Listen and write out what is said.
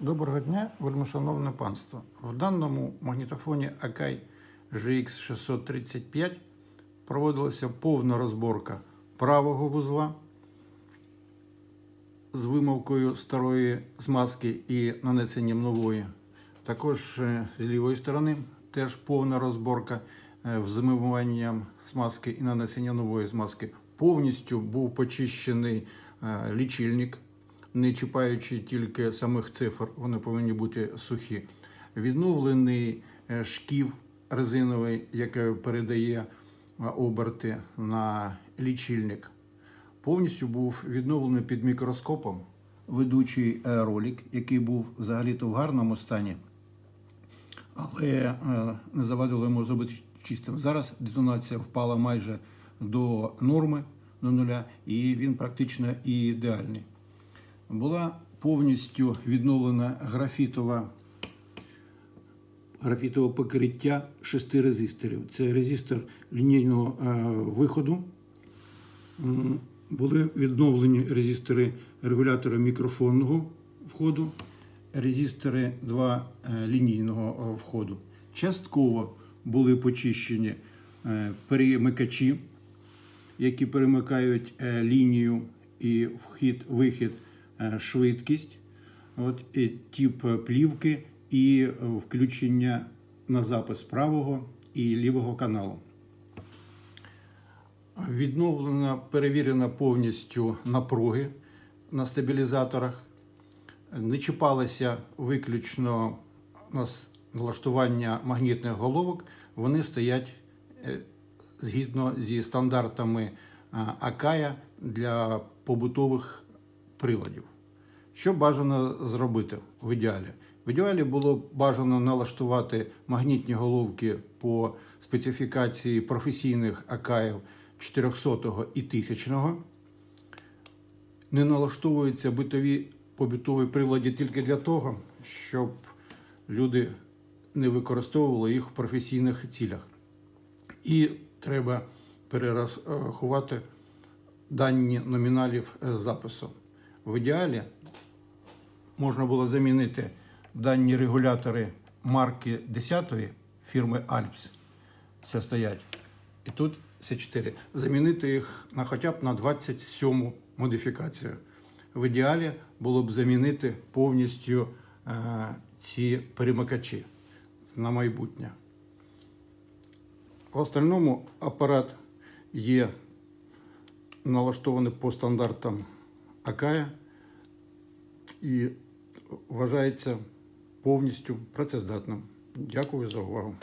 Доброго дня, вельмишановне панство. В даному магнітофоні Akai GX635 проводилася повна розборка правого вузла з вимовкою старої змазки і нанесенням нової. Також е, з лівої сторони теж повна розборка е, з вимиванням змазки і нанесення нової змазки. Повністю був почищений е, лічильник, не чіпаючи тільки самих цифр, вони повинні бути сухі. Відновлений е, шків резиновий, який передає е, оберти на лічильник. Повністю був відновлений під мікроскопом ведучий е, ролик, який був взагалі-то в гарному стані, але не завадило йому зробити чистим. Зараз детонація впала майже до норми, до нуля, і він практично ідеальний. Була повністю відновлена графітова графітове покриття шести резисторів. Це резистор лінійного е, виходу. Були відновлені резистори регулятора мікрофонного входу, резистори 2 е, лінійного е, входу. Частково були почищені перемикачі, які перемикають лінію і вхід-вихід, швидкість, от, тип е, плівки і е, включення на запис правого і лівого каналу. Відновлена, перевірена повністю напруги на стабілізаторах. Не чіпалися виключно налаштування магнітних головок. Вони стоять е, згідно зі стандартами Акая для побутових приладів. Що бажано зробити в ідеалі? В ідеалі було бажано налаштувати магнітні головки по специфікації професійних акаїв 400 і 1000. Не налаштовуються битові побутові прилади тільки для того, щоб люди не використовували їх в професійних цілях. І треба перерахувати дані номіналів е, запису. В ідеалі можна було замінити дані регулятори марки 10 фірми Alps. Це стоять. І тут це 4. Замінити їх на хоча б на 27 модифікацію. В ідеалі було б замінити повністю е, ці перемикачі на майбутнє. В остальному апарат є налаштований по стандартам Акая і вважається повністю працездатним. Дякую за увагу.